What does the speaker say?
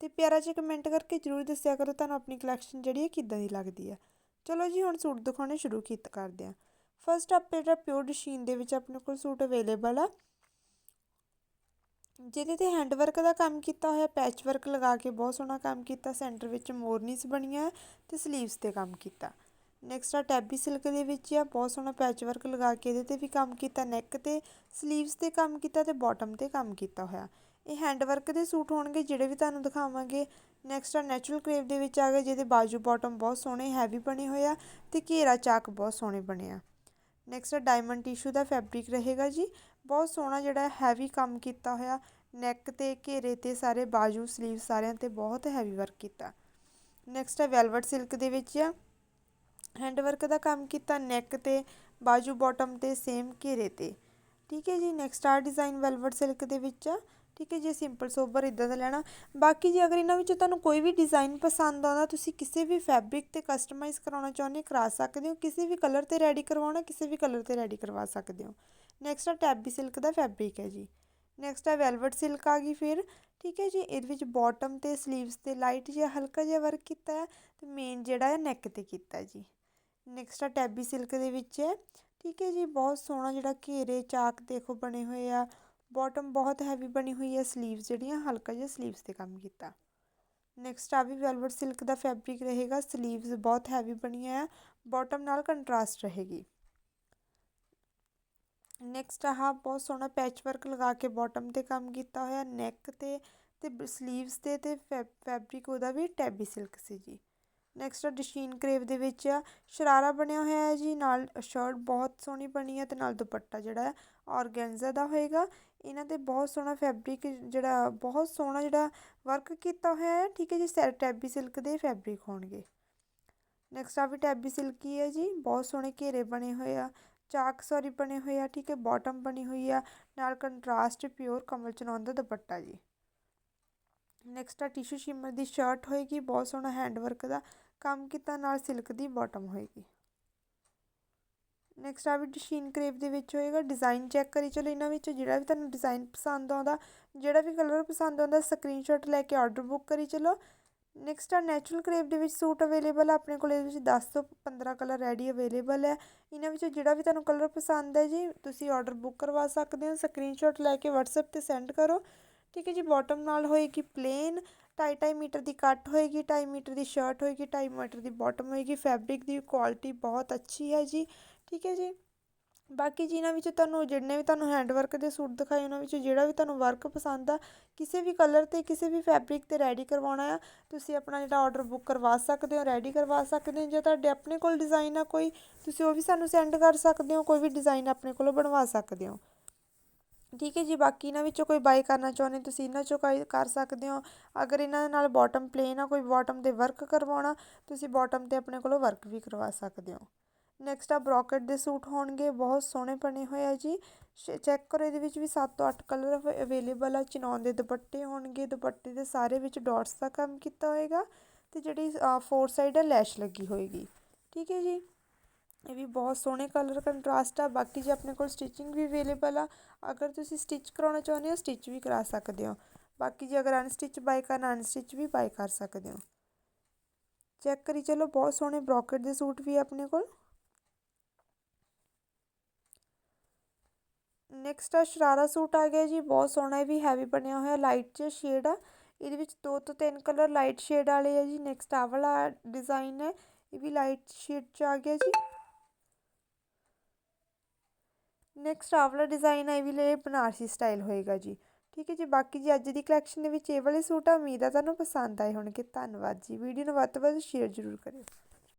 ਤੇ ਪਿਆਰਾ ਜਿਹਾ ਕਮੈਂਟ ਕਰਕੇ ਜਰੂਰ ਦੱਸਿਆ ਕਰੋ, ਤੁਹਾਨੂੰ ਆਪਣੀ ਕਲੈਕਸ਼ਨ ਜਿਹੜੀ ਹੈ ਕਿੱਦਾਂ ਦੀ ਲੱਗਦੀ ਹੈ। ਚਲੋ ਜੀ, ਹੁਣ ਸੂਟ ਦਿਖਾਉਣੇ ਸ਼ੁਰੂ ਕੀਤਾ ਕਰਦੇ ਹਾਂ। ਫਸਟ ਅਪ ਜਿਹੜਾ ਪਿਓਰ ਡਿਸ਼ੀਨ ਦੇ ਵਿੱਚ ਆਪਣੇ ਕੋਲ ਸੂਟ ਅਵੇਲੇਬਲ ਆ। ਜਿਹਦੇ ਤੇ ਹੈਂਡ ਵਰਕ ਦਾ ਕੰਮ ਕੀਤਾ ਹੋਇਆ ਪੈਚ ਵਰਕ ਲਗਾ ਕੇ ਬਹੁਤ ਸੋਹਣਾ ਕੰਮ ਕੀਤਾ ਸੈਂਟਰ ਵਿੱਚ ਮੋਰਨੀਸ ਬਣੀਆਂ ਤੇ ਸਲੀਵਸ ਤੇ ਕੰਮ ਕੀਤਾ। ਨੈਕਸਟ ਆ ਟੈਬੀ ਸਿਲਕ ਦੇ ਵਿੱਚ ਆ, ਬਹੁਤ ਸੋਹਣਾ ਪੈਚ ਵਰਕ ਲਗਾ ਕੇ ਇਹਦੇ ਤੇ ਵੀ ਕੰਮ ਕੀਤਾ ਨੈਕ ਤੇ ਸਲੀਵਸ ਤੇ ਕੰਮ ਕੀਤਾ ਤੇ ਬਾਟਮ ਤੇ ਕੰਮ ਕੀਤਾ ਹੋਇਆ। ਇਹ ਹੈਂਡ ਵਰਕ ਦੇ ਸੂਟ ਹੋਣਗੇ, ਜਿਹੜੇ ਵੀ ਤੁਹਾਨੂੰ ਦਿਖਾਵਾਂਗੇ। ਨੈਕਸਟ ਆ ਨੈਚੁਰਲ ਕਰੇਵ ਦੇ ਵਿੱਚ ਆ ਗਏ ਜਿਹਦੇ ਬਾਜੂ ਬਾਟਮ ਬਹੁਤ ਸੋਹਣੇ ਹੈਵੀ ਬਣੇ ਹੋਏ ਆ ਤੇ ਘੇਰਾ ਚਾਕ ਬਹੁਤ ਸੋਹਣੇ ਬਣੇ ਆ। ਨੈਕਸਟ ਆ ਡਾਇਮੰਡ ਟਿਸ਼ੂ ਦਾ ਫੈਬਰਿਕ ਰਹੇਗਾ ਜੀ। ਬਹੁਤ ਸੋਹਣਾ ਜਿਹੜਾ ਹੈਵੀ ਕੰਮ ਕੀਤਾ ਹੋਇਆ ਨੈਕ ਤੇ, ਘੇਰੇ ਤੇ ਸਾਰੇ ਬਾਜੂ ਸਲੀਵ ਸਾਰਿਆਂ ਤੇ ਬਹੁਤ ਹੈਵੀ ਵਰਕ ਕੀਤਾ। ਨੈਕਸਟ ਆ ਵੈਲਵਟ ਸਿਲਕ ਦੇ ਵਿੱਚ ਆ। ਹੈਂਡ ਵਰਕ ਦਾ ਕੰਮ ਕੀਤਾ ਨੈਕ ਤੇ, ਬਾਜੂ ਬਾਟਮ ਤੇ ਸੇਮ ਘੇਰੇ ਤੇ। ਠੀਕ ਹੈ ਜੀ ਨੈਕਸਟ ਆ ਡਿਜ਼ਾਈਨ ਵੈਲਵਟ ਸਿਲਕ ਦੇ ਵਿੱਚ ਆ। ਠੀਕ ਹੈ ਜੇ ਸਿੰਪਲ ਸੋਬਰ ਇਦਾਂ ਦਾ ਲੈਣਾ। ਬਾਕੀ ਜੇ ਅਗਰ ਇਹਨਾਂ ਵਿੱਚੋਂ ਤੁਹਾਨੂੰ ਕੋਈ ਵੀ ਡਿਜ਼ਾਈਨ ਪਸੰਦ ਆਉਂਦਾ, ਤੁਸੀਂ ਕਿਸੇ ਵੀ ਫੈਬਰਿਕ ਤੇ ਕਸਟਮਾਈਜ਼ ਕਰਾਉਣਾ ਚਾਹੁੰਦੇ ਕਰਾ ਸਕਦੇ ਹੋ। ਕਿਸੇ ਵੀ ਕਲਰ ਤੇ ਰੈਡੀ ਕਰਵਾਉਣਾ, ਕਿਸੇ ਵੀ ਕਲਰ ਤੇ ਰੈਡੀ ਕਰਵਾ ਸਕਦੇ ਹੋ। ਨੈਕਸਟ ਆ ਟੈਬੀ ਸਿਲਕ ਦਾ ਫੈਬਰਿਕ ਹੈ ਜੀ। ਨੈਕਸਟ ਆ ਵੈਲਵਟ ਸਿਲਕ ਆ ਗਈ ਫਿਰ। ਠੀਕ ਹੈ ਜੀ, ਇਹਦੇ ਵਿੱਚ ਬਾਟਮ ਤੇ ਸਲੀਵਸ ਤੇ ਲਾਈਟ ਜਿਹਾ ਹਲਕਾ ਜਿਹਾ ਵਰਕ ਕੀਤਾ ਹੈ ਤੇ ਮੇਨ ਜਿਹੜਾ ਹੈ ਨੈਕ ਤੇ ਕੀਤਾ ਜੀ। ਨੈਕਸਟ ਆ ਟੈਬੀ ਸਿਲਕ ਦੇ ਵਿੱਚ ਹੈ। ਠੀਕ ਹੈ ਜੀ, ਬਹੁਤ ਸੋਹਣਾ ਜਿਹੜਾ ਘੇਰੇ ਚਾਕ ਦੇਖੋ ਬਣੇ ਹੋਏ ਆ। ਬਾਟਮ ਬਹੁਤ ਹੈਵੀ ਬਣੀ ਹੋਈ ਹੈ ਸਲੀਵਸ ਜਿਹੜੀਆਂ, ਹਲਕਾ ਜਿਹਾ ਸਲੀਵਸ ਤੇ ਕੰਮ ਕੀਤਾ। ਨੈਕਸਟ ਆ ਵੀ ਵੈਲਵਟ ਸਿਲਕ ਦਾ ਫੈਬਰਿਕ ਰਹੇਗਾ ਸਲੀਵਸ ਬਹੁਤ ਹੈਵੀ ਬਣੀਆਂ ਆ ਬਾਟਮ ਨਾਲ ਕੰਟਰਾਸਟ ਰਹੇਗੀ। ਨੈਕਸਟ ਆਹ ਬਹੁਤ ਸੋਹਣਾ ਪੈਚ ਵਰਕ ਲਗਾ ਕੇ ਬਾਟਮ ਤੇ ਕੰਮ ਕੀਤਾ ਹੋਇਆ ਨੈਕ ਤੇ ਤੇ ਸਲੀਵਸ ਤੇ ਤੇ ਫੈਬਰਿਕ ਉਹਦਾ ਵੀ ਟੈਬੀ ਸਿਲਕ ਸੀ ਜੀ। ਨੈਕਸਟ ਆ ਡਿਸ਼ੀਨ ਕਰੇਵ ਦੇ ਵਿੱਚ ਆ, ਸ਼ਰਾਰਾ ਬਣਿਆ ਹੋਇਆ ਹੈ ਜੀ, ਨਾਲ ਸ਼ਰਟ ਬਹੁਤ ਸੋਹਣੀ ਬਣੀ ਹੈ ਤੇ ਨਾਲ ਦੁਪੱਟਾ ਜਿਹੜਾ ਹੈ ਔਰਗੈਂਜ਼ਾ ਦਾ ਹੋਏਗਾ। ਇਹਨਾਂ ਤੇ ਬਹੁਤ ਸੋਹਣਾ ਫੈਬਰਿਕ ਜਿਹੜਾ, ਬਹੁਤ ਸੋਹਣਾ ਜਿਹੜਾ ਵਰਕ ਕੀਤਾ ਹੋਇਆ ਹੈ। ਠੀਕ ਹੈ ਜੀ ਸੈਰ ਟੈਬੀ ਸਿਲਕ ਦੇ ਫੈਬਰਿਕ ਹੋਣਗੇ। ਨੈਕਸਟ ਆ ਵੀ ਟੈਬੀ ਸਿਲਕ ਹੀ ਹੈ ਜੀ। ਬਹੁਤ ਸੋਹਣੇ ਘੇਰੇ ਬਣੇ ਹੋਏ ਆ। ਚਾਕ ਸੌਰੀ ਬਣੇ ਹੋਏ ਆ, ਠੀਕ ਹੈ ਬਾਟਮ ਬਣੀ ਹੋਈ ਆ। ਨਾਲ ਕੰਟਰਾਸਟ ਪਿਓਰ ਕਮਲ ਚਨਾਉਣ ਦਾ ਦੁਪੱਟਾ ਜੀ। ਨੈਕਸਟ ਆ ਟਿਸ਼ੂ ਸ਼ਿਮਰ ਦੀ ਸ਼ਰਟ ਹੋਏਗੀ। ਬਹੁਤ ਸੋਹਣਾ ਹੈਂਡ ਵਰਕ ਦਾ ਕੰਮ ਕੀਤਾ। ਨਾਲ ਸਿਲਕ ਦੀ ਬਾਟਮ ਹੋਏਗੀ। ਨੈਕਸਟ ਆ ਵੀ ਡਿਸ਼ੀਨ ਕਰੇਪ ਦੇ ਵਿੱਚ ਹੋਏਗਾ ਡਿਜ਼ਾਈਨ ਚੈੱਕ ਕਰੀ। ਚਲੋ ਇਹਨਾਂ ਵਿੱਚ ਜਿਹੜਾ ਵੀ ਤੁਹਾਨੂੰ ਡਿਜ਼ਾਈਨ ਪਸੰਦ ਆਉਂਦਾ, ਜਿਹੜਾ ਵੀ ਕਲਰ ਪਸੰਦ ਆਉਂਦਾ ਸਕਰੀਨਸ਼ਾਟ ਲੈ ਕੇ ਆਰਡਰ ਬੁੱਕ ਕਰੀ ਚਲੋ। ਨੈਕਸਟ ਆ ਨੈਚੁਰਲ ਕਰੇਪ ਦੇ ਵਿੱਚ ਸੂਟ ਅਵੇਲੇਬਲ ਆ, ਆਪਣੇ ਕੋਲ ਇਹਦੇ ਵਿੱਚ 10 ਤੋਂ 15 ਕਲਰ ਰੈਡੀ ਅਵੇਲੇਬਲ ਹੈ ਇਹਨਾਂ ਵਿੱਚੋਂ ਜਿਹੜਾ ਵੀ ਤੁਹਾਨੂੰ ਕਲਰ ਪਸੰਦ ਹੈ ਜੀ, ਤੁਸੀਂ ਆਰਡਰ ਬੁੱਕ ਕਰਵਾ ਸਕਦੇ ਹੋ। ਸਕਰੀਨਸ਼ਾਟ ਲੈ ਕੇ WhatsApp ਤੇ ਸੈਂਡ ਕਰੋ। ਠੀਕ ਹੈ ਜੀ ਬਾਟਮ ਨਾਲ ਹੋਏਗੀ ਪਲੇਨ 2.5 ਮੀਟਰ ਦੀ ਕੱਟ ਹੋਏਗੀ, ਢਾਈ ਮੀਟਰ ਦੀ ਸ਼ਰਟ ਹੋਏਗੀ, ਢਾਈ ਮੀਟਰ ਦੀ ਬਾਟਮ ਹੋਏਗੀ ਫੈਬਰਿਕ ਦੀ ਕੁਆਲਿਟੀ ਬਹੁਤ ਅੱਛੀ ਹੈ ਜੀ, ਠੀਕ ਹੈ ਜੀ। ਬਾਕੀ ਜਿਨ੍ਹਾਂ ਵਿੱਚ ਤੁਹਾਨੂੰ, ਜਿੰਨੇ ਵੀ ਤੁਹਾਨੂੰ ਹੈਂਡ ਵਰਕ ਦੇ ਸੂਟ ਦਿਖਾਏ, ਉਹਨਾਂ ਵਿੱਚ ਜਿਹੜਾ ਵੀ ਤੁਹਾਨੂੰ ਵਰਕ ਪਸੰਦ ਆ, ਕਿਸੇ ਵੀ ਕਲਰ ਤੇ, ਕਿਸੇ ਵੀ ਫੈਬਰਿਕ ਤੇ ਰੈਡੀ ਕਰਵਾਉਣਾ ਆ, ਤੁਸੀਂ ਆਪਣਾ ਜਿਹੜਾ ਆਰਡਰ ਬੁੱਕ ਕਰਵਾ ਸਕਦੇ ਹੋ ਰੈਡੀ ਕਰਵਾ ਸਕਦੇ ਹੋ, ਜੇ ਤੁਹਾਡੇ ਆਪਣੇ ਕੋਲ ਡਿਜ਼ਾਈਨ ਆ ਕੋਈ, ਤੁਸੀਂ ਉਹ ਵੀ ਸਾਨੂੰ ਸੈਂਡ ਕਰ ਸਕਦੇ ਹੋ, ਕੋਈ ਵੀ ਡਿਜ਼ਾਈਨ ਆਪਣੇ ਕੋਲੋਂ ਬਣਵਾ ਸਕਦੇ ਹੋ। ਠੀਕ ਹੈ ਜੀ, ਬਾਕੀ ਇਹਨਾਂ ਵਿੱਚੋਂ ਕੋਈ ਬਾਈ ਕਰਨਾ ਚਾਹੁੰਦੇ ਤੁਸੀਂ ਇਹਨਾਂ ਚੋਂ ਕਰ ਸਕਦੇ ਹੋ। ਅਗਰ ਇਹਨਾਂ ਦੇ ਨਾਲ ਬਾਟਮ ਪਲੇਨ ਆ, ਕੋਈ ਬਾਟਮ ਤੇ ਵਰਕ ਕਰਵਾਉਣਾ, ਤੁਸੀਂ ਬਾਟਮ ਤੇ ਆਪਣੇ ਕੋਲੋਂ ਵਰਕ ਵੀ ਕਰਵਾ ਸਕਦੇ ਹੋ। ਨੈਕਸਟ ਆ ਬ੍ਰੋਕਟ ਦੇ ਸੂਟ ਹੋਣਗੇ, ਬਹੁਤ ਸੋਹਣੇ ਬਣੇ ਹੋਏ ਆ ਜੀ। ਚੈੱਕ ਕਰੋ, ਇਹਦੇ ਵਿੱਚ ਵੀ 7 ਤੋਂ 8 ਕਲਰ ਅਵੇਲੇਬਲ ਆ। ਚਨੌਨ ਦੇ ਦੁਪੱਟੇ ਹੋਣਗੇ, ਦੁਪੱਟੇ ਦੇ ਸਾਰੇ ਵਿੱਚ ਡਾਟਸ ਦਾ ਕੰਮ ਕੀਤਾ ਹੋਏਗਾ। ਤੇ ਜਿਹੜੀ ਫੋਰ ਸਾਈਡ ਆ ਲੈਸ਼ ਲੱਗੀ ਹੋਏਗੀ। ਠੀਕ ਹੈ ਜੀ। ਇਹ ਵੀ ਬਹੁਤ ਸੋਹਣੇ ਕਲਰ ਕੰਟਰਾਸਟ ਆ। ਬਾਕੀ ਜੇ ਆਪਣੇ ਕੋਲ ਸਟਿਚਿੰਗ ਵੀ ਅਵੇਲੇਬਲ ਆ, ਅਗਰ ਤੁਸੀਂ ਸਟਿਚ ਕਰਾਉਣਾ ਚਾਹੁੰਦੇ ਹੋ ਸਟਿਚ ਵੀ ਕਰਾ ਸਕਦੇ ਹੋ। ਬਾਕੀ ਜੇ ਅਗਰ ਅਨਸਟਿਚ ਬਾਈ ਕਰਨਾ ਅਨਸਟਿਚ ਵੀ ਬਾਈ ਕਰ ਸਕਦੇ ਹੋ। ਚੈੱਕ ਕਰੀ, ਚਲੋ ਬਹੁਤ ਸੋਹਣੇ ਬ੍ਰੋਕਟ ਦੇ ਸੂਟ ਵੀ ਆਪਣੇ ਕੋਲ। ਨੈਕਸਟ ਆ ਸ਼ਰਾਰਾ ਸੂਟ ਆ ਗਿਆ ਜੀ, ਬਹੁਤ ਸੋਹਣਾ ਵੀ ਹੈਵੀ ਬਣਿਆ ਹੋਇਆ ਲਾਈਟ 'ਚ ਸ਼ੇਡ ਆ। ਇਹਦੇ ਵਿੱਚ ਦੋ ਤੋਂ ਤਿੰਨ ਕਲਰ ਲਾਈਟ ਸ਼ੇਡ ਵਾਲੇ ਆ ਜੀ। ਨੈਕਸਟ ਆ ਵਾਲਾ ਡਿਜ਼ਾਈਨ ਹੈ, ਇਹ ਵੀ ਲਾਈਟ ਸ਼ੇਡ ਚ ਆ ਗਿਆ ਜੀ। ਨੈਕਸਟ ਆਹ ਵਾਲਾ ਡਿਜ਼ਾਈਨ ਹੈ ਇਹ ਵੀ ਲੈ ਬਨਾਰਸੀ ਸਟਾਈਲ ਹੋਏਗਾ ਜੀ। ਠੀਕ ਹੈ ਜੀ, ਬਾਕੀ ਜੀ ਅੱਜ ਦੀ ਕਲੈਕਸ਼ਨ ਦੇ ਵਿੱਚ ਇਹ ਵਾਲੇ ਸੂਟ ਆ, ਉਮੀਦ ਆ ਤੁਹਾਨੂੰ ਪਸੰਦ ਆਏ ਹੋਣਗੇ। ਧੰਨਵਾਦ ਜੀ, ਵੀਡੀਓ ਨੂੰ ਵੱਧ ਤੋਂ ਵੱਧ ਸ਼ੇਅਰ ਜ਼ਰੂਰ ਕਰਿਓ।